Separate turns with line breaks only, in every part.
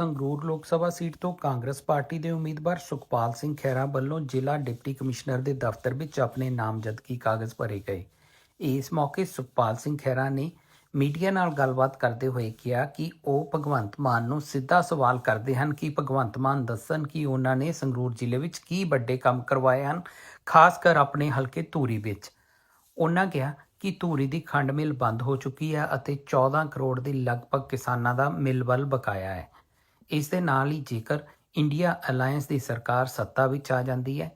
ਸੰਗਰੂਰ ਲੋਕ ਸਭਾ seat ਤੋਂ Congress party ਦੇ ਉਮੀਦਵਾਰ ਸੁਖਪਾਲ ਸਿੰਘ ਖਹਿਰਾ ਵੱਲੋਂ ਜ਼ਿਲ੍ਹਾ ਡਿਪਟੀ ਕਮਿਸ਼ਨਰ ਦੇ ਦਫ਼ਤਰ ਵਿੱਚ ਆਪਣੇ ਨਾਮਜ਼ਦਗੀ ਕਾਗਜ਼ ਭਰੇ ਗਏ। ਇਸ ਮੌਕੇ ਸੁਖਪਾਲ ਸਿੰਘ ਖਹਿਰਾ ਨੇ ਮੀਡੀਆ ਨਾਲ ਗੱਲਬਾਤ ਕਰਦੇ ਹੋਏ ਕਿਹਾ ਕਿ ਉਹ ਭਗਵੰਤ ਮਾਨ ਨੂੰ ਸਿੱਧਾ ਸਵਾਲ ਕਰਦੇ ਹਨ ਕਿ ਭਗਵੰਤ ਮਾਨ ਦੱਸਣ ਕਿ ਉਹਨਾਂ ਨੇ ਸੰਗਰੂਰ ਜ਼ਿਲ੍ਹੇ ਵਿੱਚ ਕੀ ਵੱਡੇ ਕੰਮ ਕਰਵਾਏ ਹਨ, ਖਾਸ ਕਰ ਆਪਣੇ ਹਲਕੇ ਧੂਰੀ ਵਿੱਚ। ਉਹਨਾਂ ਕਿਹਾ ਕਿ ਧੂਰੀ ਦੀ ਖੰਡ ਮਿਲ ਬੰਦ ਹੋ ਚੁੱਕੀ ਹੈ ਅਤੇ 14 ਕਰੋੜ ਦੇ ਲਗਭਗ ਕਿਸਾਨਾਂ ਦਾ ਮਿਲ ਵੱਲ ਬਕਾਇਆ ਹੈ। ਇਸ ਦੇ ਨਾਲ ਹੀ ਜੇਕਰ ਇੰਡੀਆ ਅਲਾਈਅੰਸ ਦੀ ਸਰਕਾਰ ਸੱਤਾ ਵਿੱਚ ਆ ਜਾਂਦੀ ਹੈ,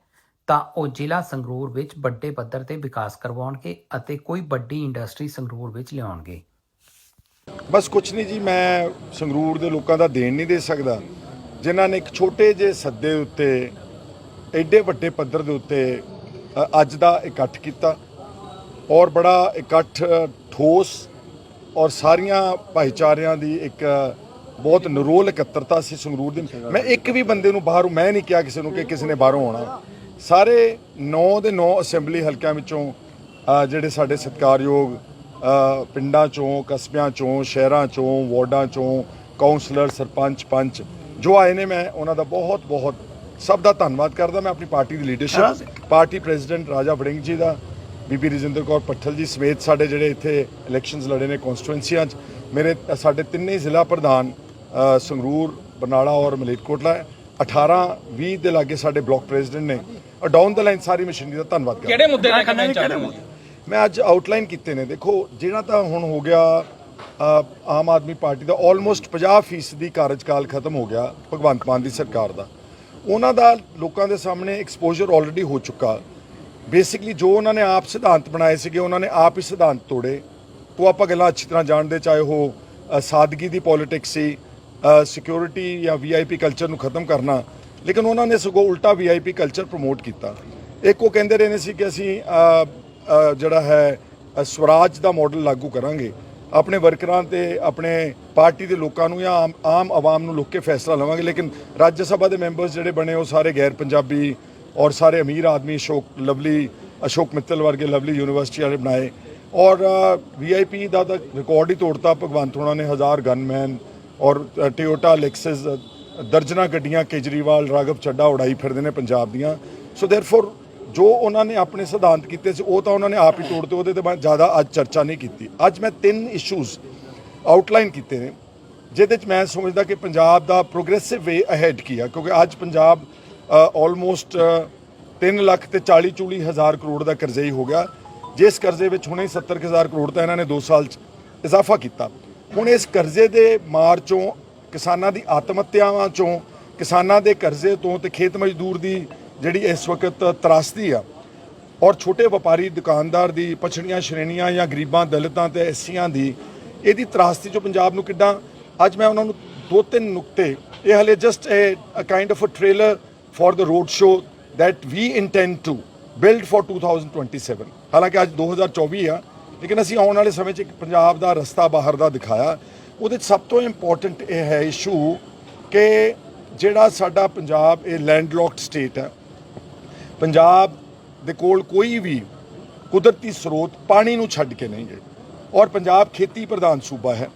ਤਾਂ ਉਹ ਜ਼ਿਲ੍ਹਾ ਸੰਗਰੂਰ ਵਿੱਚ ਵੱਡੇ ਪੱਧਰ ਤੇ ਵਿਕਾਸ ਕਰਵਾਉਣਗੇ ਅਤੇ ਕੋਈ ਵੱਡੀ ਇੰਡਸਟਰੀ ਸੰਗਰੂਰ ਵਿੱਚ ਲਿਆਉਣਗੇ।
ਬਸ ਕੁਛ ਨਹੀਂ ਜੀ, ਮੈਂ ਸੰਗਰੂਰ ਦੇ ਲੋਕਾਂ ਦਾ ਦੇਣ ਨਹੀਂ ਦੇ ਸਕਦਾ। ਜਿਨ੍ਹਾਂ ਨੇ ਇੱਕ ਛੋਟੇ ਜਿਹੇ ਸੱਦੇ ਉੱਤੇ ਐਡੇ ਵੱਡੇ ਪੱਧਰ ਦੇ ਉੱਤੇ ਅੱਜ ਦਾ ਇਕੱਠ ਕੀਤਾ ਔਰ ਬੜਾ ਇਕੱਠ, ਠੋਸ ਔਰ ਸਾਰੀਆਂ ਭਾਈਚਾਰਿਆਂ ਦੀ ਇੱਕ ਬਹੁਤ ਨਿਰੋਲ ਇਕੱਤਰਤਾ ਸੀ ਸੰਗਰੂਰ ਦੀ। ਮੈਂ ਇੱਕ ਵੀ ਬੰਦੇ ਨੂੰ ਬਾਹਰੋਂ, ਮੈਂ ਨਹੀਂ ਕਿਹਾ ਕਿਸੇ ਨੂੰ ਕਿ ਕਿਸੇ ਨੇ ਬਾਹਰੋਂ ਆਉਣਾ। ਸਾਰੇ 9 ਦੇ 9 ਅਸੈਂਬਲੀ ਹਲਕਿਆਂ ਵਿੱਚੋਂ ਜਿਹੜੇ ਸਾਡੇ ਸਤਿਕਾਰਯੋਗ ਪਿੰਡਾਂ ਚੋਂ, ਕਸਬਿਆਂ ਚੋਂ, ਸ਼ਹਿਰਾਂ ਚੋਂ, ਵਾਰਡਾਂ ਚੋਂ ਕਾਉਂਸਲਰ ਸਰਪੰਚ, ਪੰਚ, ਜੋ ਆਏ ਨੇ, ਮੈਂ ਉਹਨਾਂ ਦਾ ਬਹੁਤ ਬਹੁਤ ਸਭ ਦਾ ਧੰਨਵਾਦ ਕਰਦਾ। ਮੈਂ ਆਪਣੀ ਪਾਰਟੀ ਦੀ leadership, party president Raja Warring ji ਦਾ, ਬੀਬੀ ਰਜਿੰਦਰ ਕੌਰ ਪੱਠਲ ਜੀ ਸਮੇਤ ਸਾਡੇ ਜਿਹੜੇ ਇੱਥੇ ਇਲੈਕਸ਼ਨਸ ਲੜੇ ਨੇ ਕਨਸਟੀਟੂਐਂਸੀਆਂ 'ਚ। ਮੇਰੇ, ਸਾਡੇ ਤਿੰਨੇ ਜ਼ਿਲ੍ਹਾ ਪ੍ਰਧਾਨ ਸੰਗਰੂਰ ਬਰਨਾਲਾ ਔਰ ਮਲੇਰਕੋਟਲਾ ਹੈ। 18 20 ਦੇ ਲਾਗੇ ਸਾਡੇ ਬਲਾਕ ਪ੍ਰੈਜ਼ੀਡੈਂਟ ਨੇ ਔਰ ਡਾਊਨ ਦ ਲਾਈਨ ਸਾਰੀ ਮਸ਼ੀਨਰੀ ਦਾ ਧੰਨਵਾਦ ਕਰਦਾ।
ਕਿਹੜੇ ਮੁੱਦੇ ਰੱਖਣਾ ਚਾਹੁੰਦੇ ਹੋ?
ਮੈਂ ਅੱਜ ਆਊਟਲਾਈਨ ਕੀਤੇ ਨੇ। ਦੇਖੋ ਜਿਹੜਾ ਤਾਂ ਹੁਣ ਹੋ ਗਿਆ ਆਮ ਆਦਮੀ ਪਾਰਟੀ ਦਾ ਆਲਮੋਸਟ 50% ਦੀ ਕਾਰਜਕਾਲ ਖਤਮ ਹੋ ਗਿਆ ਭਗਵੰਤ ਮਾਨ ਦੀ ਸਰਕਾਰ ਦਾ। ਉਹਨਾਂ ਦਾ ਲੋਕਾਂ ਦੇ ਸਾਹਮਣੇ ਐਕਸਪੋਜ਼ਰ ਆਲਰੇਡੀ ਹੋ ਚੁੱਕਾ। ਬੇਸਿਕਲੀ ਜੋ ਉਹਨਾਂ ਨੇ ਆਪ ਸਿਧਾਂਤ ਬਣਾਏ ਸੀਗੇ ਉਹਨਾਂ ਨੇ ਆਪ ਹੀ ਸਿਧਾਂਤ ਤੋੜੇ। ਉਹ ਆਪਾਂ ਗੱਲਾਂ ਅੱਛੀ ਤਰ੍ਹਾਂ ਜਾਣਦੇ ਚਾਹੇ ਉਹ ਸਾਦਗੀ ਦੀ ਪੋਲਿਟਿਕਸ ਸੀ ਸਿਕਿਉਰਿਟੀ ਜਾਂ ਵੀਆਈਪੀ ਕਲਚਰ ਨੂੰ ਖਤਮ ਕਰਨਾ, ਲੇਕਿਨ ਉਹਨਾਂ ਨੇ ਸਗੋਂ ਉਲਟਾ ਵੀਆਈਪੀ ਕਲਚਰ ਪ੍ਰਮੋਟ ਕੀਤਾ। ਇੱਕ ਉਹ ਕਹਿੰਦੇ ਰਹੇ ਨੇ ਸੀ ਕਿ ਅਸੀਂ ਜਿਹੜਾ ਹੈ ਸਵਰਾਜ ਦਾ ਮਾਡਲ ਲਾਗੂ ਕਰਾਂਗੇ। ਆਪਣੇ ਵਰਕਰਾਂ ਤੇ, ਆਪਣੇ ਪਾਰਟੀ ਦੇ ਲੋਕਾਂ ਨੂੰ ਜਾਂ ਆਮ ਆਮ ਆਵਾਮ ਨੂੰ ਲੋਕ ਕੇ ਫੈਸਲਾ ਲਵਾਂਗੇ, ਲੇਕਿਨ ਰਾਜ ਸਭਾ ਦੇ ਮੈਂਬਰਸ ਜਿਹੜੇ ਬਣੇ ਉਹ ਸਾਰੇ ਗੈਰ ਪੰਜਾਬੀ ਔਰ ਸਾਰੇ ਅਮੀਰ ਆਦਮੀ ਅਸ਼ੋਕ, ਲਵਲੀ, ਅਸ਼ੋਕ ਮਿੱਤਲ ਵਰਗੇ ਲਵਲੀ ਯੂਨੀਵਰਸਿਟੀ ਵਾਲੇ ਬਣਾਏ। ਔਰ ਵੀਆਈਪੀ ਦਾ ਤਾਂ ਰਿਕਾਰਡ ਹੀ ਤੋੜਤਾ। ਭਗਵੰਤ ਹੋਣਾ ਨੇ ਹਜ਼ਾਰ ਗਨਮੈਨ ਔਰ ਟਿਓਟਾ ਲੈਕਸਸ ਦਰਜਨਾ ਗੱਡੀਆਂ ਕੇਜਰੀਵਾਲ, ਰਾਘਵ ਚੱਡਾ ਉਡਾਈ ਫਿਰਦੇ ਨੇ ਪੰਜਾਬ ਦੀਆਂ। ਸੋ ਦੇਅਰਫੋਰ ਜੋ ਉਹਨਾਂ ਨੇ ਆਪਣੇ ਸਿਧਾਂਤ ਕੀਤੇ ਸੀ, ਉਹ ਤਾਂ ਉਹਨਾਂ ਨੇ ਆਪ ਹੀ ਤੋੜਤੇ ਉਹਦੇ ਤੇ ਮੈਂ ਜ਼ਿਆਦਾ ਅੱਜ ਚਰਚਾ ਨਹੀਂ ਕੀਤੀ। ਅੱਜ ਮੈਂ ਤਿੰਨ ਇਸ਼ੂਜ਼ ਆਊਟਲਾਈਨ ਕੀਤੇ ਨੇ, ਜਿਹਦੇ ਚ ਮੈਂ ਸਮਝਦਾ ਕਿ ਪੰਜਾਬ ਦਾ ਪ੍ਰੋਗਰੈਸਿਵ ਵੇ ਅਹੈਡ ਕੀਆ ਕਿਉਂਕਿ ਅੱਜ ਪੰਜਾਬ ਆਲਮੋਸਟ 3 ਲੱਖ ਤੇ 40 ਚੂਲੀ ਹਜ਼ਾਰ ਕਰੋੜ ਦਾ ਕਰਜ਼ੇ ਹੀ ਹੋ ਗਿਆ। ਜਿਸ ਕਰਜ਼ੇ ਵਿੱਚ ਹੁਣੇ 70 ਕੁ ਹਜ਼ਾਰ ਕਰੋੜ ਤਾਂ ਇਹਨਾਂ ਨੇ 2 ਸਾਲ ਚ ਇਜ਼ਾਫਾ ਕੀਤਾ। ਹੁਣ ਇਸ ਕਰਜ਼ੇ ਦੇ ਮਾਰ ਚੋਂ, ਕਿਸਾਨਾਂ ਦੀ ਆਤਮ ਹੱਤਿਆਵਾਂ ਚੋਂ, ਕਿਸਾਨਾਂ ਦੇ ਕਰਜ਼ੇ ਤੋਂ ਤੇ ਖੇਤ ਮਜ਼ਦੂਰ ਦੀ ਜਿਹੜੀ ਇਸ ਵਕਤ ਤਰਾਸਦੀ ਆ, ਔਰ ਛੋਟੇ ਵਪਾਰੀ ਦੁਕਾਨਦਾਰ ਦੀ ਪਛੜੀਆਂ ਸ਼੍ਰੇਣੀਆਂ ਜਾਂ ਗਰੀਬਾਂ, ਦਲਿਤਾਂ ਤੇ ਐਸੀਆਂ ਦੀ, ਇਹਦੀ ਤਰਾਸਦੀ 'ਚੋਂ ਪੰਜਾਬ ਨੂੰ ਕਿੱਦਾਂ? ਅੱਜ ਮੈਂ ਉਹਨਾਂ ਨੂੰ ਦੋ ਤਿੰਨ ਨੁਕਤੇ, ਇਹ ਹਲੇ just a kind of a trailer for the road show that we intend to build for 2027 ਹਾਲਾਂਕਿ ਅੱਜ 2024 ਆ ਲੇਕਿਨ ਅਸੀਂ ਆਉਣ ਵਾਲੇ ਸਮੇਂ 'ਚ ਇੱਕ ਪੰਜਾਬ ਦਾ ਰਸਤਾ ਬਾਹਰ ਦਾ ਦਿਖਾਇਆ। ਉਹਦੇ 'ਚ ਸਭ ਤੋਂ ਇੰਪੋਰਟੈਂਟ ਇਹ ਹੈ ਇਸ਼ੂ ਕਿ ਜਿਹੜਾ ਸਾਡਾ ਪੰਜਾਬ, ਇਹ ਲੈਂਡਲੌਕਡ ਸਟੇਟ ਹੈ। ਪੰਜਾਬ ਦੇ ਕੋਲ ਕੋਈ ਵੀ ਕੁਦਰਤੀ ਸਰੋਤ ਪਾਣੀ ਨੂੰ ਛੱਡ ਕੇ ਨਹੀਂ ਹੈ ਔਰ ਪੰਜਾਬ ਖੇਤੀ ਪ੍ਰਧਾਨ ਸੂਬਾ ਹੈ।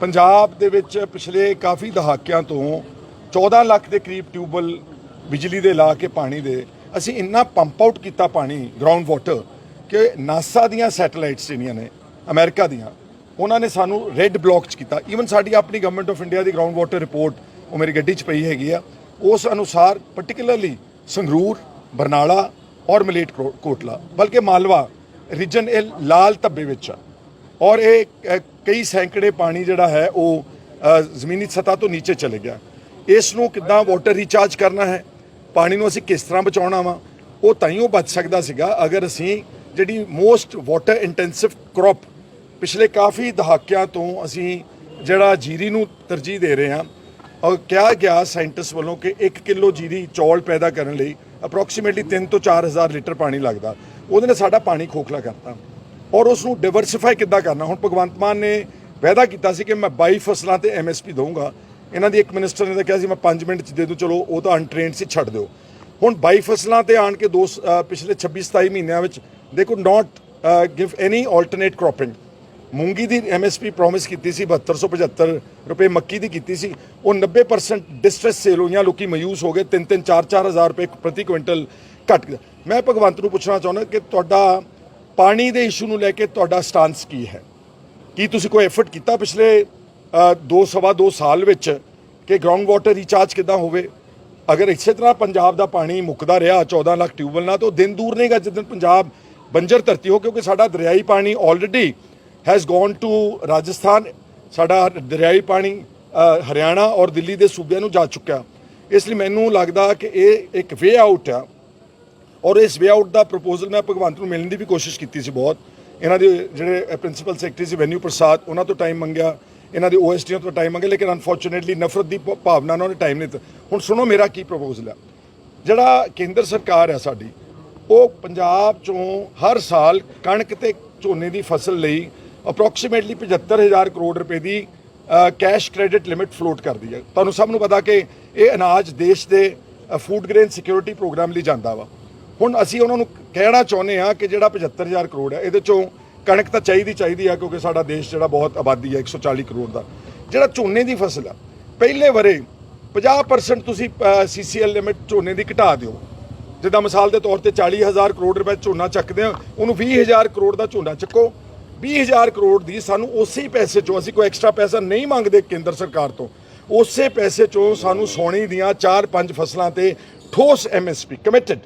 ਪੰਜਾਬ ਦੇ ਵਿੱਚ ਪਿਛਲੇ ਕਾਫੀ ਦਹਾਕਿਆਂ ਤੋਂ 14 ਲੱਖ ਦੇ ਕਰੀਬ ਟਿਊਬਲ ਬਿਜਲੀ ਦੇ ਲਾ ਕੇ ਪਾਣੀ ਦੇ ਅਸੀਂ ਇੰਨਾ ਪੰਪ ਆਊਟ ਕੀਤਾ ਪਾਣੀ ਗਰਾਊਂਡ ਵਾਟਰ ਕਿ ਨਾਸਾ ਦੀਆਂ ਸੈਟੇਲਾਈਟਸ ਜਿਹੜੀਆਂ ਨੇ ਅਮਰੀਕਾ ਦੀਆਂ ਉਹਨਾਂ ਨੇ ਸਾਨੂੰ ਰੈੱਡ ਬਲੌਕ ਚ ਕੀਤਾ। ਈਵਨ ਸਾਡੀ ਆਪਣੀ ਗਵਰਨਮੈਂਟ ਆਫ ਇੰਡੀਆ ਦੀ ਗਰਾਊਂਡ ਵਾਟਰ ਰਿਪੋਰਟ ਉਹ ਮੇਰੀ ਗੱਡੀ 'ਚ ਪਈ ਹੈਗੀ ਆ ਉਸ ਅਨੁਸਾਰ ਪਾਰਟਿਕੂਲਰਲੀ ਸੰਗਰੂਰ ਬਰਨਾਲਾ ਔਰ ਮਲੇਟ ਕੋਟਲਾ ਬਲਕਿ ਮਾਲਵਾ ਰੀਜਨ ਇਹ ਲਾਲ ਧੱਬੇ ਵਿੱਚ ਆ। ਔਰ ਇਹ ਅ, ਕਈ ਸੈਂਕੜੇ ਪਾਣੀ ਜਿਹੜਾ ਹੈ ਉਹ ਜ਼ਮੀਨੀ ਸਤ੍ਹਾ ਤੋਂ ਨੀਚੇ ਚਲੇ ਗਿਆ। ਇਸ ਨੂੰ ਕਿੱਦਾਂ ਵਾਟਰ ਰੀਚਾਰਜ ਕਰਨਾ ਹੈ ਪਾਣੀ ਨੂੰ ਅਸੀਂ ਕਿਸ ਤਰ੍ਹਾਂ ਬਚਾਉਣਾ ਵਾ ਉਹ ਤਾਂ ਹੀ ਉਹ ਬਚ ਸਕਦਾ ਸੀਗਾ। ਅਗਰ ਅਸੀਂ ਜਿਹੜੀ ਮੋਸਟ ਵਾਟਰ ਇੰਟੈਂਸਿਵ ਕ੍ਰੌਪ ਪਿਛਲੇ ਕਾਫੀ ਦਹਾਕਿਆਂ ਤੋਂ ਅਸੀਂ ਜਿਹੜਾ ਜੀਰੀ ਨੂੰ ਤਰਜੀਹ ਦੇ ਰਹੇ ਹਾਂ ਔਰ ਕਿਹਾ ਗਿਆ ਸਾਇੰਟਿਸਟ ਵੱਲੋਂ ਕਿ 1 ਕਿਲੋ ਜੀਰੀ ਚੌਲ ਪੈਦਾ ਕਰਨ ਲਈ ਅਪਰੋਕਸੀਮੇਟਲੀ 3 ਤੋਂ 4000 ਲੀਟਰ ਪਾਣੀ ਲੱਗਦਾ। ਉਹਦੇ ਨਾਲ ਸਾਡਾ ਪਾਣੀ ਖੋਖਲਾ ਕਰਤਾ। ਔਰ ਉਸ ਨੂੰ ਡਿਵਰਸਿਫਾਈ ਕਿੱਦਾਂ ਕਰਨਾ? ਹੁਣ ਭਗਵੰਤ ਮਾਨ ਨੇ ਵਾਅਦਾ ਕੀਤਾ ਸੀ ਕਿ ਮੈਂ 22 ਫਸਲਾਂ ਤੇ ਐਮਐਸਪੀ ਦਊਂਗਾ। ਇਹਨਾਂ ਦੀ ਇੱਕ ਮਿਨਿਸਟਰ ਨੇ ਤਾਂ ਕਿਹਾ ਸੀ, ਮੈਂ 5 ਮਿੰਟ ਚ ਦੇ ਦੂੰ, ਚਲੋ ਉਹ ਤਾਂ ਅਨਟ੍ਰੇਨਡ ਸੀ, ਛੱਡ ਦਿਓ। ਹੁਣ ਬਾਈ ਫਸਲਾਂ ਤੇ ਆਣ ਕੇ ਦੋ ਸ- ਪਿਛਲੇ 26 27 ਮਹੀਨਿਆਂ ਵਿੱਚ ਦੇ could not give any alternate cropping ਮੂੰਗੀ ਦੀ ਐਮਐਸਪੀ ਪ੍ਰੋਮਿਸ ਕੀਤੀ ਸੀ 7275 ਰੁਪਏ ਮੱਕੀ ਦੀ ਕੀਤੀ ਸੀ। ਉਹ 90% ਡਿਸਟ੍ਰੈਸ ਸੇਲ ਹੋਈਆਂ ਲੋਕੀ ਮਾਯੂਸ ਹੋ ਗਏ 3-3 4-4 ਹਜ਼ਾਰ ਰੁਪਏ ਪ੍ਰਤੀ ਕੁਇੰਟਲ ਘਟ ਗਿਆ ਮੈਂ ਭਗਵੰਤ ਨੂੰ ਪੁੱਛਣਾ ਚਾਹੁੰਦਾ ਕਿ ਤੁਹਾਡਾ ਪਾਣੀ ਦੇ ਇਸ਼ੂ ਨੂੰ ਲੈ ਕੇ ਤੁਹਾਡਾ ਸਟਾਂਸ ਕੀ ਹੈ? ਕੀ ਤੁਸੀਂ ਕੋਈ ਐਫਰਟ ਕੀਤਾ ਪਿਛਲੇ ਅ, ਦੋ ਸਵਾ ਦੋ ਸਾਲ ਵਿੱਚ ਕਿ ਗਰਾਊਂਡ ਵਾਟਰ ਰੀਚਾਰਜ ਕਿਦਾਂ ਹੋਵੇ? ਅਗਰ ਇਸੇ ਤਰ੍ਹਾਂ ਪੰਜਾਬ ਦਾ ਪਾਣੀ ਮੁੱਕਦਾ ਰਿਹਾ 14 ਲੱਖ ਟਿਊਬਲ ਨਾਲ, ਤਾਂ ਉਹ ਦਿਨ ਦੂਰ ਨਹੀਂਗਾ ਜਿੱਦਣ ਪੰਜਾਬ ਬੰਜਰ ਧਰਤੀ ਹੋ, ਕਿਉਂਕਿ ਸਾਡਾ ਦਰਿਆਈ ਪਾਣੀ already has gone to Rajasthan, ਸਾਡਾ ਦਰਿਆਈ ਪਾਣੀ ਹਰਿਆਣਾ ਔਰ ਦਿੱਲੀ ਦੇ ਸੂਬਿਆਂ ਨੂੰ ਜਾ ਚੁੱਕਿਆ। ਇਸ ਲਈ ਮੈਨੂੰ ਲੱਗਦਾ ਕਿ ਇਹ ਇੱਕ ਵੇ ਆਊਟ ਆ। ਔਰ ਇਸ ਵੇ ਆਊਟ ਦਾ ਪ੍ਰਪੋਜ਼ਲ ਮੈਂ ਭਗਵੰਤ ਨੂੰ ਮਿਲਣ ਦੀ ਵੀ ਕੋਸ਼ਿਸ਼ ਕੀਤੀ ਸੀ ਬਹੁਤ। ਇਹਨਾਂ ਦੇ ਜਿਹੜੇ ਪ੍ਰਿੰਸੀਪਲ ਸੈਕਟਰੀ ਸੀ, ਵੈਨਿਊ ਪ੍ਰਸਾਦ, ਉਹਨਾਂ ਤੋਂ ਟਾਈਮ ਮੰਗਿਆ। ਇਹਨਾਂ ਦੇ ਓਐਸਟੀਆਂ ਤੋਂ ਟਾਈਮ ਮੰਗਿਆ ਲੇਕਿਨ ਅਨਫੋਰਚੂਨੇਟਲੀ ਨਫ਼ਰਤ ਦੀ ਭਾਵਨਾ ਨਾਲ ਉਹਨੇ ਟਾਈਮ ਨਹੀਂ ਦਿੱਤਾ। ਹੁਣ ਸੁਣੋ ਮੇਰਾ ਕੀ ਪ੍ਰਪੋਜ਼ਲ ਹੈ ਜਿਹੜਾ ਕੇਂਦਰ ਸਰਕਾਰ ਹੈ ਸਾਡੀ, ਉਹ ਪੰਜਾਬ ਚੋਂ ਹਰ ਸਾਲ ਕਣਕ ਤੇ ਝੋਨੇ ਦੀ ਫਸਲ ਲਈ ਅਪਰੋਕਸੀਮੇਟਲੀ 75000 ਕਰੋੜ ਰੁਪਏ ਦੀ ਕੈਸ਼ ਕ੍ਰੈਡਿਟ ਲਿਮਿਟ ਫਲੋਟ ਕਰਦੀ ਹੈ ਤੁਹਾਨੂੰ ਸਭ ਨੂੰ ਪਤਾ ਕਿ ਇਹ ਅਨਾਜ ਦੇਸ਼ ਦੇ ਫੂਡ ਗ੍ਰੇਨ ਸਿਕਿਉਰਿਟੀ ਪ੍ਰੋਗਰਾਮ ਲਈ ਜਾਂਦਾ ਵਾ। ਹੁਣ ਅਸੀਂ ਉਹਨਾਂ ਨੂੰ ਕਹਿਣਾ ਚਾਹੁੰਦੇ ਆ ਕਿ ਜਿਹੜਾ 75000 ਕਰੋੜ ਹੈ ਇਹਦੇ ਚੋਂ ਕਣਕ ਤਾਂ ਚਾਹੀਦੀ ਚਾਹੀਦੀ ਆ, ਕਿਉਂਕਿ ਸਾਡਾ ਦੇਸ਼ ਜਿਹੜਾ ਬਹੁਤ ਆਬਾਦੀ ਹੈ 140 ਕਰੋੜ ਦਾ। ਜਿਹੜਾ ਝੋਨੇ ਦੀ ਫਸਲ ਆ, ਪਹਿਲੇ ਵਰੇ 50% ਤੁਸੀਂ ਸੀਸੀਐਲ ਲਿਮਿਟ ਝੋਨੇ ਦੀ ਘਟਾ ਦਿਓ। ਜਿੱਦਾਂ ਮਿਸਾਲ ਦੇ ਤੌਰ ਤੇ 40000 ਕਰੋੜ ਰੁਪਏ ਝੋਨਾ ਚੱਕਦੇ ਆ, ਉਹਨੂੰ 20000 ਕਰੋੜ ਦਾ ਝੋਨਾ ਚੱਕੋ। 20000 ਕਰੋੜ ਦੀ ਸਾਨੂੰ ਉਸੇ ਪੈਸੇ ਚੋਂ, ਅਸੀਂ ਕੋਈ ਐਕਸਟਰਾ ਪੈਸਾ ਨਹੀਂ ਮੰਗਦੇ ਕੇਂਦਰ ਸਰਕਾਰ ਤੋਂ। ਉਸੇ ਪੈਸੇ ਚੋਂ ਸਾਨੂੰ ਸੋਣੀ ਦੀਆਂ 4-5 ਫਸਲਾਂ ਤੇ ਠੋਸ ਐਮਐਸਪੀ ਕਮਿਟਡ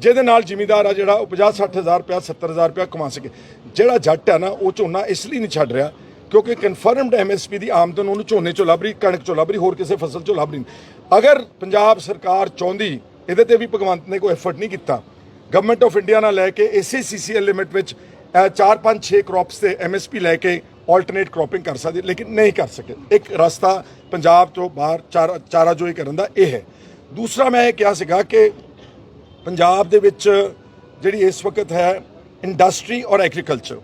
ਜਿਹਦੇ ਨਾਲ ਜ਼ਿਮੀਦਾਰ ਆ ਜਿਹੜਾ ਉਹ 50 60000 ਰੁਪਇਆ 70000 ਰੁਪਇਆ ਕਮਾ ਸਕੇ। ਜਿਹੜਾ ਜੱਟ ਆ ਨਾ, ਉਹ ਝੋਨਾ ਇਸ ਲਈ ਨਹੀਂ ਛੱਡ ਰਿਹਾ ਕਿਉਂਕਿ ਕਨਫਰਮਡ ਐਮਐਸਪੀ ਦੀ ਆਮਦਨ ਉਹਨੂੰ ਝੋਨੇ ਚੋਂ ਲੱਭ ਰਹੀ, ਕਣਕ ਚੋਂ ਲੱਭ ਰਹੀ, ਹੋਰ ਕਿਸੇ ਫਸਲ ਚੋਂ ਲੱਭ ਰਹੀ ਅਗਰ ਪੰਜਾਬ ਸਰਕਾਰ ਚਾਹੁੰਦੀ, ਇਹਦੇ ਤੇ ਵੀ ਭਗਵੰਤ ਨੇ ਕੋਈ ਐਫਰਟ ਨਹੀਂ ਕੀਤਾ ਗਵਰਨਮੈਂਟ ਆਫ ਇੰਡੀਆ ਨਾਲ ਲੈ ਕੇ ਇਸੇ ਸੀਸੀਐਲ ਲਿਮਿਟ ਵਿੱਚ 4 5 6 ਕ੍ਰੌਪਸ ਤੇ ਐਮਐਸਪੀ ਲੈ ਕੇ ਆਲਟਰਨੇਟ ਕ੍ਰੌਪਿੰਗ ਕਰ ਸਕਦੇ, ਲੇਕਿਨ ਨਹੀਂ ਕਰ ਸਕੇ। ਇੱਕ ਰਸਤਾ ਪੰਜਾਬ ਤੋਂ ਬਾਹਰ, ਚਾਰਾ ਚਾਰਾਜੋਈ ਕਰਨ ਦਾ ਇਹ ਹੈ। ਦੂਸਰਾ ਮੈਂ ਇਹ ਕਿਹਾ ਸੀਗਾ ਕਿ ਪੰਜਾਬ ਦੇ ਵਿੱਚ ਜਿਹੜੀ ਇਸ ਵਕਤ ਹੈ ਇੰਡਸਟਰੀ ਔਰ ਐਗਰੀਕਲਚਰ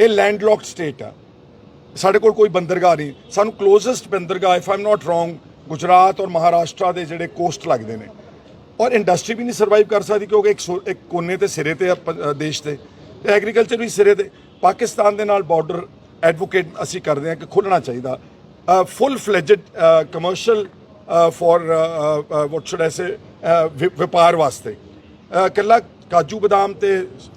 ਇਹ ਲੈਂਡਲੌਕਡ ਸਟੇਟ ਆ। ਸਾਡੇ ਕੋਲ ਕੋਈ ਬੰਦਰਗਾਹ ਨਹੀਂ। ਸਾਨੂੰ ਕਲੋਜ਼ੈਸਟ ਬੰਦਰਗਾਹ if I'm not wrong Gujarat ਔਰ ਮਹਾਰਾਸ਼ਟਰ ਦੇ ਜਿਹੜੇ ਕੋਸਟ ਲੱਗਦੇ ਨੇ। ਔਰ ਇੰਡਸਟਰੀ ਵੀ ਨਹੀਂ ਸਰਵਾਈਵ ਕਰ ਸਕਦੀ ਕਿਉਂਕਿ ਇੱਕ ਸੋ- ਇੱਕ ਕੋਨੇ ਤੇ ਸਿਰੇ ਤੇ ਆ ਪ- ਦੇਸ਼ 'ਤੇ ਤੇ ਐਗਰੀਕਲਚਰ ਵੀ ਸਿਰੇ ਤੇ। ਪਾਕਿਸਤਾਨ ਦੇ ਨਾਲ ਬਾਰਡਰ ਐਡਵੋਕੇਟ ਅਸੀਂ ਕਰਦੇ ਹਾਂ ਕਿ ਖੁੱਲਣਾ ਚਾਹੀਦਾ। Full fledged commercial for what should I say ਵਪਾਰ ਵਾਸਤੇ। ਅ, ਇਕੱਲਾ ਕਾਜੂ ਬਦਾਮ ਤੇ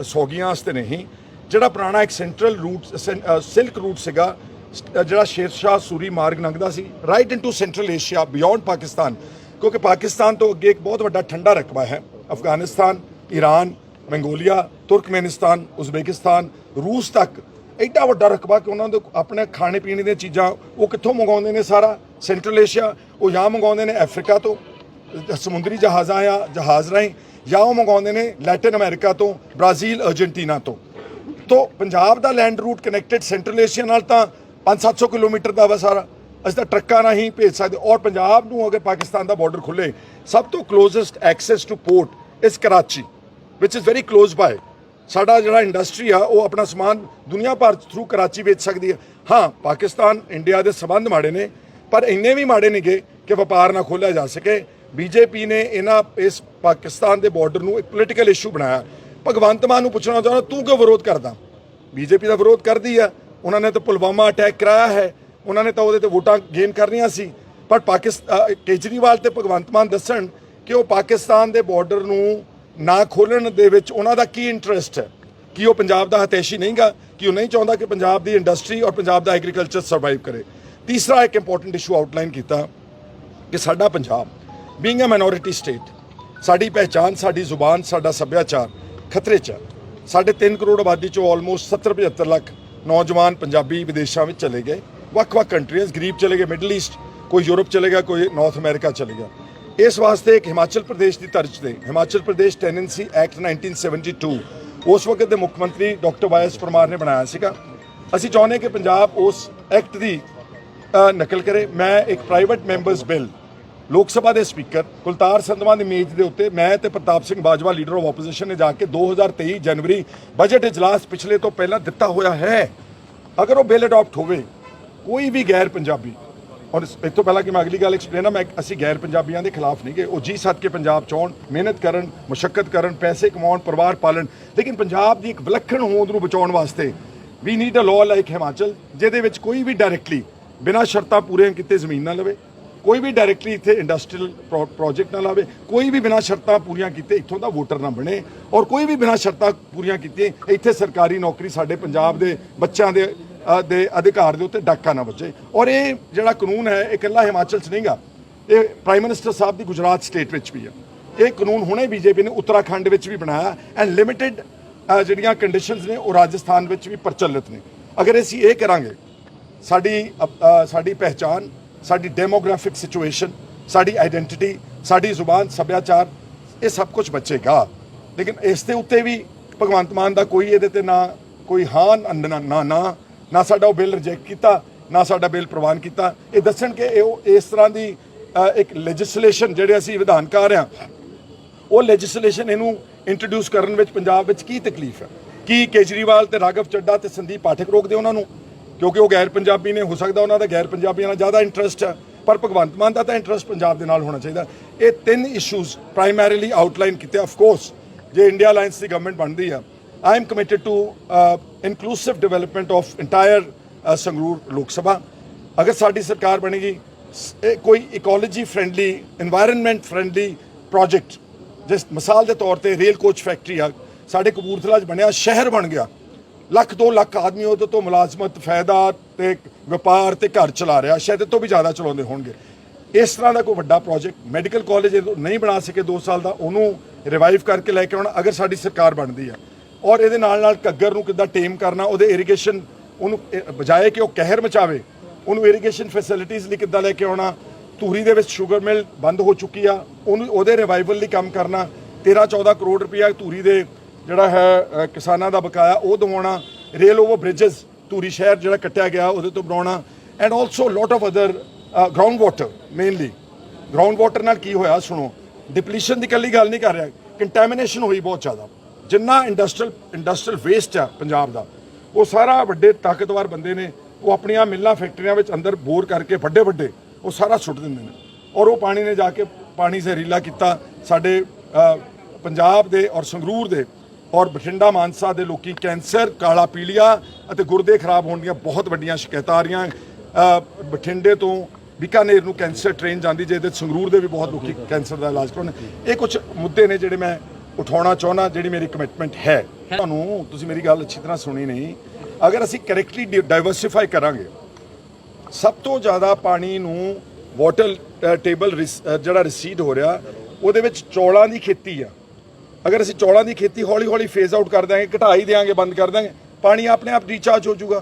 ਸੌਗੀਆਂ ਵਾਸਤੇ ਨਹੀਂ ਜਿਹੜਾ ਪੁਰਾਣਾ ਇੱਕ ਸੈਂਟਰਲ ਰੂਟ ਸਿਲਕ ਰੂਟ ਸੀਗਾ ਸ- ਜਿਹੜਾ ਸ਼ੇਰਸ਼ਾਹ ਸੂਰੀ ਮਾਰਗ ਲੰਘਦਾ ਸੀ right into central Asia beyond Pakistan ਕਿਉਂਕਿ ਪਾਕਿਸਤਾਨ ਤੋਂ ਅੱਗੇ ਇੱਕ ਬਹੁਤ ਵੱਡਾ ਠੰਡਾ ਰਕਬਾ ਹੈ Afghanistan Iran Mongolia Turkmenistan Uzbekistan ਰੂਸ ਤੱਕ ਐਡਾ ਵੱਡਾ ਰਕਬਾ ਕਿ ਉਹਨਾਂ ਦੇ ਆਪਣੇ ਖਾਣੇ ਪੀਣੇ ਦੀਆਂ ਚੀਜ਼ਾਂ ਉਹ ਕਿੱਥੋਂ ਮੰਗਾਉਂਦੇ ਨੇ ਸਾਰਾ ਸੈਂਟਰਲ ਏਸ਼ੀਆ ਉਹ ਜਾਂ ਮੰਗਾਉਂਦੇ ਨੇ ਅਫਰੀਕਾ ਤੋਂ ਸਮੁੰਦਰੀ ਜਹਾਜ਼ਾਂ ਜਾਂ ਜਹਾਜ਼ ਰਾਹੀਂ ਜਾਂ ਉਹ ਮੰਗਾਉਂਦੇ ਨੇ ਲੈਟਿਨ ਅਮਰੀਕਾ ਤੋਂ, ਬ੍ਰਾਜ਼ੀਲ, ਅਰਜਨਟੀਨਾ ਤੋਂ। ਤੋਂ ਪੰਜਾਬ ਦਾ land route connected central Asia ਨਾਲ ਤਾਂ 5-700 ਕਿਲੋਮੀਟਰ ਦਾ ਵਾ ਸਾਰਾ। ਅਸੀਂ ਤਾਂ ਟਰੱਕਾਂ ਰਾਹੀਂ ਭੇਜ ਸਕਦੇ। ਔਰ ਪੰਜਾਬ ਨੂੰ ਅਗਰ ਪਾਕਿਸਤਾਨ ਦਾ ਬਾਰਡਰ ਖੁੱਲੇ, ਸਭ ਤੋਂ ਕਲੋਜ਼ੈਸਟ access to port is Karachi which is very close by ਸਾਡਾ ਜਿਹੜਾ ਇੰਡਸਟਰੀ ਆ, ਉਹ ਆਪਣਾ ਸਮਾਨ ਦੁਨੀਆ ਭਰ ਥਰੂ ਕਰਾਚੀ ਵੇਚ ਸਕਦੀ ਹੈ। ਹਾਂ, ਪਾਕਿਸਤਾਨ ਇੰਡੀਆ ਦੇ ਸਬੰਧ ਮਾੜੇ ਨੇ, ਪਰ ਇੰਨੇ ਵੀ ਮਾੜੇ ਨਹੀਂਗੇ ਕਿ ਵਪਾਰ ਨਾ ਖੋਲਿਆ ਜਾ ਸਕੇ। ਬੀਜੇਪੀ ਨੇ ਇਹਨਾਂ, ਇਸ ਪਾਕਿਸਤਾਨ ਦੇ ਬਾਰਡਰ ਨੂੰ ਇੱਕ ਪੋਲੀਟੀਕਲ ਇਸ਼ੂ ਬਣਾਇਆ। ਭਗਵੰਤ ਮਾਨ ਨੂੰ ਪੁੱਛਣਾ ਚਾਹੁੰਦਾ, ਤੂੰ ਕਿਉਂ ਵਿਰੋਧ ਕਰਦਾ? ਬੀਜੇਪੀ ਦਾ ਵਿਰੋਧ ਕਰਦੀ ਆ। ਉਹਨਾਂ ਨੇ ਤਾਂ ਪੁਲਵਾਮਾ ਅਟੈਕ ਕਰਾਇਆ ਹੈ। ਉਹਨਾਂ ਨੇ ਤਾਂ ਉਹਦੇ ਤੇ ਵੋਟਾਂ ਗੇਨ ਕਰਨੀਆਂ ਸੀ। ਪਰ ਪਾਕਿਸਤਾਨ ਕੇਜਰੀਵਾਲ ਤੇ ਭਗਵੰਤ ਮਾਨ ਦੱਸਣ ਕਿ ਉਹ ਪਾਕਿਸਤਾਨ ਦੇ ਬਾਰਡਰ ਨੂੰ ਨਾ ਖੋਲਣ ਦੇ ਵਿੱਚ ਉਹਨਾਂ ਦਾ ਕੀ ਇੰਟਰਸਟ ਹੈ। ਕਿ ਉਹ ਪੰਜਾਬ ਦਾ ਹਤੈਸ਼ੀ ਨਹੀਂਗਾ, ਕਿ ਉਹ ਨਹੀਂ ਚਾਹੁੰਦਾ ਕਿ ਪੰਜਾਬ ਦੀ ਇੰਡਸਟਰੀ ਔਰ ਪੰਜਾਬ ਦਾ ਐਗਰੀਕਲਚਰ ਸਰਵਾਈਵ ਕਰੇ। ਤੀਸਰਾ ਇੱਕ ਇੰਪੋਰਟੈਂਟ ਇਸ਼ੂ ਆਊਟਲਾਈਨ ਕੀਤਾ ਕਿ ਸਾਡਾ Punjab being a minority state ਸਾਡੀ ਪਹਿਚਾਨ ਸਾਡੀ ਜ਼ੁਬਾਨ, ਸਾਡਾ ਸੱਭਿਆਚਾਰ ਖਤਰੇ 'ਚ ਹੈ ਸਾਡੇ 3 ਕਰੋੜ ਆਬਾਦੀ ਚੋਂ ਆਲਮੋਸਟ 70 75 ਲੱਖ ਨੌਜਵਾਨ ਪੰਜਾਬੀ ਵਿਦੇਸ਼ਾਂ ਵਿੱਚ ਚਲੇ ਗਏ। ਵੱਖ-ਵੱਖ ਕੰਟਰੀਆਂ ਗਰੀਬ ਚਲੇ ਗਏ ਮਿਡਲ ਈਸਟ ਕੋਈ ਯੂਰਪ ਚਲੇ ਗਿਆ, ਕੋਈ ਨਾਰਥ ਅਮਰੀਕਾ ਚਲੇ ਗਿਆ। ਇਸ ਵਾਸਤੇ ਇੱਕ ਹਿਮਾਚਲ ਪ੍ਰਦੇਸ਼ ਦੀ ਤਰਜ਼ ਤੇ ਹਿਮਾਚਲ ਪ੍ਰਦੇਸ਼ ਟੈਨੈਂਸੀ ਐਕਟ 1972 ਉਸ ਵਕਤ ਦੇ ਮੁੱਖ ਮੰਤਰੀ ਡਾਕਟਰ ਵਾਇਸ ਪਰਮਾਰ ਨੇ ਬਣਾਇਆ ਸੀਗਾ। ਅਸੀਂ ਚਾਹੁੰਦੇ ਕਿ ਪੰਜਾਬ ਉਸ ਐਕਟ ਦੀ ਨਕਲ ਕਰੇ। ਮੈਂ ਇੱਕ ਪ੍ਰਾਈਵੇਟ ਮੈਂਬਰਸ ਬਿੱਲ ਲੋਕ ਸਭਾ ਦੇ ਸਪੀਕਰ ਕੁਲਤਾਰ ਸੰਧਵਾ ਦੀ ਮੇਜ਼ ਦੇ ਉੱਤੇ ਮੈਂ ਤੇ Pratap Singh Bajwa leader of opposition ਨੇ ਜਾ ਕੇ 2023 ਜਨਵਰੀ ਬਜਟ ਇਜਲਾਸ ਪਿਛਲੇ ਤੋਂ ਪਹਿਲਾਂ ਦਿੱਤਾ ਹੋਇਆ ਹੈ। ਅਗਰ ਉਹ ਬਿੱਲ ਅਡਾਪਟ ਹੋਵੇ, ਕੋਈ ਵੀ ਗੈਰ ਪੰਜਾਬੀ, ਔਰ ਇਸ ਤੋਂ ਪਹਿਲਾਂ ਕਿ ਮੈਂ ਅਗਲੀ ਗੱਲ ਐਕਸਪਲੇਨ ਆ, ਮੈਂ ਅਸੀਂ ਗੈਰ ਪੰਜਾਬੀਆਂ ਦੇ ਖਿਲਾਫ ਨਹੀਂ ਗਏ। ਉਹ ਜੀ ਸੱਦ ਕੇ ਪੰਜਾਬ ਚਾਉਣ ਮਿਹਨਤ ਕਰਨ ਮੁਸ਼ਕਲ ਕਰਨ, ਪੈਸੇ ਕਮਾਉਣ, ਪਰਿਵਾਰ ਪਾਲਣ, ਲੇਕਿਨ ਪੰਜਾਬ ਦੀ ਇੱਕ ਵਿਲੱਖਣ ਹੋਂਦ ਨੂੰ ਬਚਾਉਣ ਵਾਸਤੇ we need a law like Himachal ਜਿਹਦੇ ਵਿੱਚ ਕੋਈ ਵੀ ਡਾਇਰੈਕਟਲੀ ਬਿਨਾਂ ਸ਼ਰਤਾਂ ਪੂਰੀਆਂ ਕੀਤੇ ਜ਼ਮੀਨ ਨਾ ਲਵੇ। ਕੋਈ ਵੀ ਡਾਇਰੈਕਟਲੀ ਇੱਥੇ ਇੰਡਸਟਰੀਅਲ ਪ੍ਰੋਜੈਕਟ ਨਾ ਲਾਵੇ, ਕੋਈ ਵੀ ਬਿਨਾਂ ਸ਼ਰਤਾਂ ਪੂਰੀਆਂ ਕੀਤੇ ਇੱਥੋਂ ਦਾ ਵੋਟਰ ਨਾ ਬਣੇ ਔਰ ਕੋਈ ਵੀ ਬਿਨਾਂ ਸ਼ਰਤਾਂ ਪੂਰੀਆਂ ਕੀਤੀਆਂ ਇੱਥੇ ਸਰਕਾਰੀ ਨੌਕਰੀ ਸਾਡੇ ਪੰਜਾਬ ਦੇ ਬੱਚਿਆਂ ਦੇ ਦੇ ਅਧਿਕਾਰ ਦੇ ਉੱਤੇ ਡਾਕਾ ਨਾ ਵੱਜੇ। ਔਰ ਇਹ ਜਿਹੜਾ ਕਾਨੂੰਨ ਹੈ, ਇਹ ਇਕੱਲਾ ਹਿਮਾਚਲ 'ਚ ਨਹੀਂਗਾ। ਇਹ ਪ੍ਰਾਈਮ ਮਿਨਿਸਟਰ ਸਾਹਿਬ ਦੀ ਗੁਜਰਾਤ ਸਟੇਟ ਵਿੱਚ ਵੀ ਆ। ਇਹ ਕਾਨੂੰਨ ਹੁਣੇ ਬੀਜੇਪੀ ਨੇ ਉੱਤਰਾਖੰਡ ਵਿੱਚ ਵੀ ਬਣਾਇਆ ਐਂਡ ਲਿਮਿਟਿਡ ਜਿਹੜੀਆਂ ਕੰਡੀਸ਼ਨਸ ਨੇ, ਉਹ ਰਾਜਸਥਾਨ ਵਿੱਚ ਵੀ ਪ੍ਰਚਲਿਤ ਨੇ। ਅਗਰ ਅਸੀਂ ਇਹ ਕਰਾਂਗੇ, ਸਾਡੀ ਸਾਡੀ ਪਹਿਚਾਨ ਸਾਡੀ ਡੈਮੋਗ੍ਰਾਫਿਕ ਸਿਚੁਏਸ਼ਨ ਸਾਡੀ ਆਇਡੈਂਟੀਟੀ ਸਾਡੀ ਜ਼ੁਬਾਨ, ਸੱਭਿਆਚਾਰ, ਇਹ ਸਭ ਕੁਝ ਬਚੇਗਾ। ਲੇਕਿਨ ਇਸ ਦੇ ਉੱਤੇ ਵੀ ਭਗਵੰਤ ਮਾਨ ਦਾ ਕੋਈ ਇਹਦੇ ਤੇ ਨਾ ਕੋਈ ਹਾਂ ਨਾ ਨਾ ਨਾ ਸਾਡਾ ਉਹ ਬਿੱਲ ਰਿਜੈਕਟ ਕੀਤਾ, ਨਾ ਸਾਡਾ ਬਿੱਲ ਪ੍ਰਵਾਨ ਕੀਤਾ। ਇਹ ਦੱਸਣ ਕਿ ਇਹ ਇਸ ਤਰ੍ਹਾਂ ਦੀ ਇੱਕ ਲੈਜਿਸਲੇਸ਼ਨ ਜਿਹੜੇ ਅਸੀਂ ਵਿਧਾਨਕਾਰ ਆ ਉਹ ਲੈਜਿਸਲੇਸ਼ਨ ਇਹਨੂੰ ਇੰਟਰੋਡਿਊਸ ਕਰਨ ਵਿੱਚ ਪੰਜਾਬ ਵਿੱਚ ਕੀ ਤਕਲੀਫ ਹੈ? ਕੀ ਕੇਜਰੀਵਾਲ ਤੇ ਰਾਘਵ ਚੱਡਾ ਤੇ ਸੰਦੀਪ ਪਾਠਕ ਰੋਕਦੇ ਉਹਨਾਂ ਨੂੰ? ਕਿਉਂਕਿ ਉਹ ਗੈਰ ਪੰਜਾਬੀ ਨੇ, ਹੋ ਸਕਦਾ ਉਹਨਾਂ ਦਾ ਗੈਰ ਪੰਜਾਬੀਆਂ ਨਾਲ ਜ਼ਿਆਦਾ ਇੰਟਰਸਟ ਹੈ, ਪਰ ਭਗਵੰਤ ਮਾਨ ਦਾ ਤਾਂ ਇੰਟਰਸਟ ਪੰਜਾਬ ਦੇ ਨਾਲ ਹੋਣਾ ਚਾਹੀਦਾ ਇਹ ਤਿੰਨ ਇਸ਼ੂਜ਼ ਪ੍ਰਾਇਮਰੀਲੀ ਆਊਟਲਾਈਨ ਕੀਤੇ ਆਫ ਕੋਰਸ ਜੇ ਇੰਡੀਆ ਅਲਾਈਅੰਸ ਦੀ ਗਵਰਨਮੈਂਟ ਬਣਦੀ ਆ। I am committed to inclusive development of entire Sangrur Lok Sabha ਅਗਰ ਸਾਡੀ ਸਰਕਾਰ ਬਣੇਗੀ ਕੋਈ ecology friendly environment friendly project ਜਿਸ ਮਿਸਾਲ ਦੇ ਤੌਰ ਤੇ ਰੇਲ ਕੋਚ ਫੈਕਟਰੀ ਆ, ਸਾਡੇ ਕਪੂਰਥਲਾ 'ਚ ਬਣਿਆ, ਸ਼ਹਿਰ ਬਣ ਗਿਆ ਲੱਖ 2 ਲੱਖ ਆਦਮੀ ਉਹਦੇ ਤੋਂ ਮੁਲਾਜ਼ਮਤ, ਫਾਇਦਾ ਤੇ ਵਪਾਰ ਤੇ ਘਰ ਚਲਾ ਰਿਹਾ, ਸ਼ਾਇਦ ਇਹ ਤੋਂ ਵੀ ਜ਼ਿਆਦਾ ਚਲਾਉਂਦੇ ਹੋਣਗੇ। ਇਸ ਤਰ੍ਹਾਂ ਦਾ ਕੋਈ ਵੱਡਾ ਪ੍ਰੋਜੈਕਟ ਮੈਡੀਕਲ ਕਾਲਜ ਨਹੀਂ ਬਣਾ ਸਕੇ 2 ਸਾਲ ਦਾ, ਉਹਨੂੰ ਰਿਵਾਈਵ ਕਰਕੇ ਲੈ ਕੇ ਆਉਣਾ, ਅਗਰ ਸਾਡੀ ਸਰਕਾਰ ਬਣਦੀ ਹੈ ਔਰ ਇਹਦੇ ਨਾਲ ਨਾਲ ਘੱਗਰ ਨੂੰ ਕਿੱਦਾਂ ਟੇਮ ਕਰਨਾ, ਉਹਦੇ ਇਰੀਗੇਸ਼ਨ ਉਹਨੂੰ ਬਜਾਏ ਕਿ ਉਹ ਕਹਿਰ ਮਚਾਵੇ, ਉਹਨੂੰ ਇਰੀਗੇਸ਼ਨ ਫੈਸਿਲਿਟੀਜ਼ ਲਈ ਕਿੱਦਾਂ ਲੈ ਕੇ ਆਉਣਾ, ਧੂਰੀ ਦੇ ਵਿੱਚ ਸ਼ੂਗਰ ਮਿਲ ਬੰਦ ਹੋ ਚੁੱਕੀ ਆ, ਉਹਨੂੰ, ਉਹਦੇ ਰਿਵਾਈਵਲ ਲਈ ਕੰਮ ਕਰਨਾ 13 14 ਕਰੋੜ ਰੁਪਇਆ ਧੂਰੀ ਦੇ ਜਿਹੜਾ ਹੈ ਕਿਸਾਨਾਂ ਦਾ ਬਕਾਇਆ, ਉਹ ਦਿਵਾਉਣਾ ਰੇਲ ਓਵਰ ਬ੍ਰਿਜਸ ਧੂਰੀ ਸ਼ਹਿਰ ਜਿਹੜਾ ਕੱਟਿਆ ਗਿਆ, ਉਹਦੇ ਤੋਂ ਬਣਾਉਣਾ and also lot of other ground water mainly ground water ਨਾਲ ਕੀ ਹੋਇਆ, ਸੁਣੋ ਡਿਪਲੀਸ਼ਨ ਦੀ ਕੱਲੀ ਗੱਲ ਨਹੀਂ ਕਰ ਰਿਹਾ ਕੰਟੈਮੀਨੇਸ਼ਨ ਹੋਈ ਬਹੁਤ ਜ਼ਿਆਦਾ। ਜਿੰਨਾ ਇੰਡਸਟਰੀਅਲ ਇੰਡਸਟਰੀਅਲ ਵੇਸਟ ਆ ਪੰਜਾਬ ਦਾ, ਉਹ ਸਾਰਾ ਵੱਡੇ ਤਾਕਤਵਰ ਬੰਦੇ ਨੇ, ਉਹ ਆਪਣੀਆਂ ਮਿੱਲਾਂ ਫੈਕਟਰੀਆਂ ਵਿੱਚ ਅੰਦਰ ਬੋਰ ਕਰਕੇ ਵੱਡੇ ਵੱਡੇ, ਉਹ ਸਾਰਾ ਸੁੱਟ ਦਿੰਦੇ ਨੇ। ਔਰ ਉਹ ਪਾਣੀ ਨੇ ਜਾ ਕੇ ਪਾਣੀ ਜ਼ਹਿਰੀਲਾ ਕੀਤਾ ਸਾਡੇ ਪੰਜਾਬ ਦੇ ਔਰ ਸੰਗਰੂਰ ਦੇ। ਔਰ ਬਠਿੰਡਾ ਮਾਨਸਾ ਦੇ ਲੋਕੀ ਕੈਂਸਰ ਕਾਲਾ ਪੀਲੀਆ ਅਤੇ ਗੁਰਦੇ ਖਰਾਬ ਹੋਣ ਦੀਆਂ ਬਹੁਤ ਵੱਡੀਆਂ ਸ਼ਿਕਾਇਤਾਂ ਆ ਰਹੀਆਂ। ਬਠਿੰਡੇ ਤੋਂ ਬੀਕਾਨੇਰ ਨੂੰ ਕੈਂਸਰ ਟ੍ਰੇਨ ਜਾਂਦੀ ਜਿਹਦੇ ਸੰਗਰੂਰ ਦੇ ਵੀ ਬਹੁਤ ਲੋਕੀ ਕੈਂਸਰ ਦਾ ਇਲਾਜ ਕਰਾਉਂਦੇ ਇਹ ਕੁਝ ਮੁੱਦੇ ਨੇ ਜਿਹੜੇ ਮੈਂ ਉਠਾਉਣਾ ਚਾਹੁੰਦਾ ਜਿਹੜੀ ਮੇਰੀ ਕਮਿਟਮੈਂਟ ਹੈ। ਤੁਹਾਨੂੰ ਤੁਸੀਂ ਮੇਰੀ ਗੱਲ ਅੱਛੀ ਤਰ੍ਹਾਂ ਸੁਣੀ ਨਹੀਂ। ਅਗਰ ਅਸੀਂ ਕਰੈਕਟਲੀ ਡਾਈਵਰਸਿਫਾਈ ਕਰਾਂਗੇ ਸਭ ਤੋਂ ਜ਼ਿਆਦਾ ਪਾਣੀ ਨੂੰ ਵਾਟਰ ਟੇਬਲ ਜਿਹੜਾ ਰਿਸੀਡ ਹੋ ਰਿਹਾ ਉਹਦੇ ਵਿੱਚ ਚੌਲਾਂ ਦੀ ਖੇਤੀ ਆ। ਅਗਰ ਅਸੀਂ ਚੌਲਾਂ ਦੀ ਖੇਤੀ ਹੌਲੀ ਹੌਲੀ ਫੇਜ਼ ਆਊਟ ਕਰ ਦਾਂਗੇ ਘਟਾਈ ਹੀ ਦਿਆਂਗੇ, ਬੰਦ ਕਰ ਦਾਂਗੇ ਪਾਣੀ ਆਪਣੇ ਆਪ ਰੀਚਾਰਜ ਹੋ ਜਾਊਗਾ।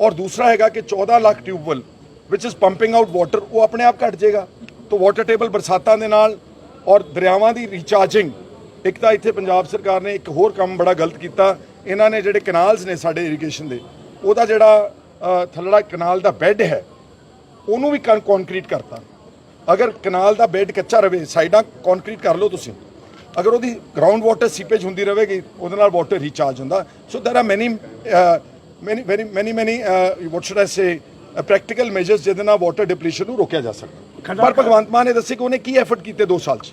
ਔਰ ਦੂਸਰਾ ਹੈਗਾ ਕਿ 14 ਲੱਖ ਟਿਊਬਵੈਲ ਵਿਚ ਇਜ਼ ਪੰਪਿੰਗ ਆਊਟ ਵਾਟਰ ਉਹ ਆਪਣੇ ਆਪ ਘਟ ਜਾਏਗਾ। ਤਾਂ ਵਾਟਰ ਟੇਬਲ ਬਰਸਾਤਾਂ ਦੇ ਨਾਲ ਔਰ ਦਰਿਆਵਾਂ ਦੀ ਰੀਚਾਰਜਿੰਗ ਇੱਕ ਤਾਂ ਇੱਥੇ ਪੰਜਾਬ ਸਰਕਾਰ ਨੇ ਇੱਕ ਹੋਰ ਕੰਮ ਬੜਾ ਗਲਤ ਕੀਤਾ। ਇਹਨਾਂ ਨੇ ਜਿਹੜੇ ਕਨਾਲਸ ਨੇ ਸਾਡੇ ਇਰੀਗੇਸ਼ਨ ਦੇ, ਉਹਦਾ ਜਿਹੜਾ ਥੱਲੜਾ ਕਨਾਲ ਦਾ ਬੈੱਡ ਹੈ, ਉਹਨੂੰ ਵੀ ਕੰਕਰੀਟ ਕਰਤਾ। ਅਗਰ ਕਨਾਲ ਦਾ ਬੈੱਡ ਕੱਚਾ ਰਵੇ, ਸਾਈਡਾਂ ਕੰਕਰੀਟ ਕਰ ਲਓ ਤੁਸੀਂ। ਅਗਰ ਉਹਦੀ ਗਰਾਊਂਡ ਵਾਟਰ ਸੀਪੇਜ ਹੁੰਦੀ ਰਹੇਗੀ ਉਹਦੇ ਨਾਲ ਵਾਟਰ ਰੀਚਾਰਜ ਹੁੰਦਾ। So there are many many very many many what should I say practical measures ਜਿਹਦੇ ਨਾਲ ਵਾਟਰ ਡਿਪਲੀਸ਼ਨ ਨੂੰ ਰੋਕਿਆ ਜਾ ਸਕਦਾ। ਪਰ ਭਗਵੰਤ ਮਾਨ ਨੇ ਦੱਸਿਆ ਕਿ ਉਹਨੇ ਕੀ ਐਫਰਟ ਕੀਤੇ 2 ਸਾਲ 'ਚ।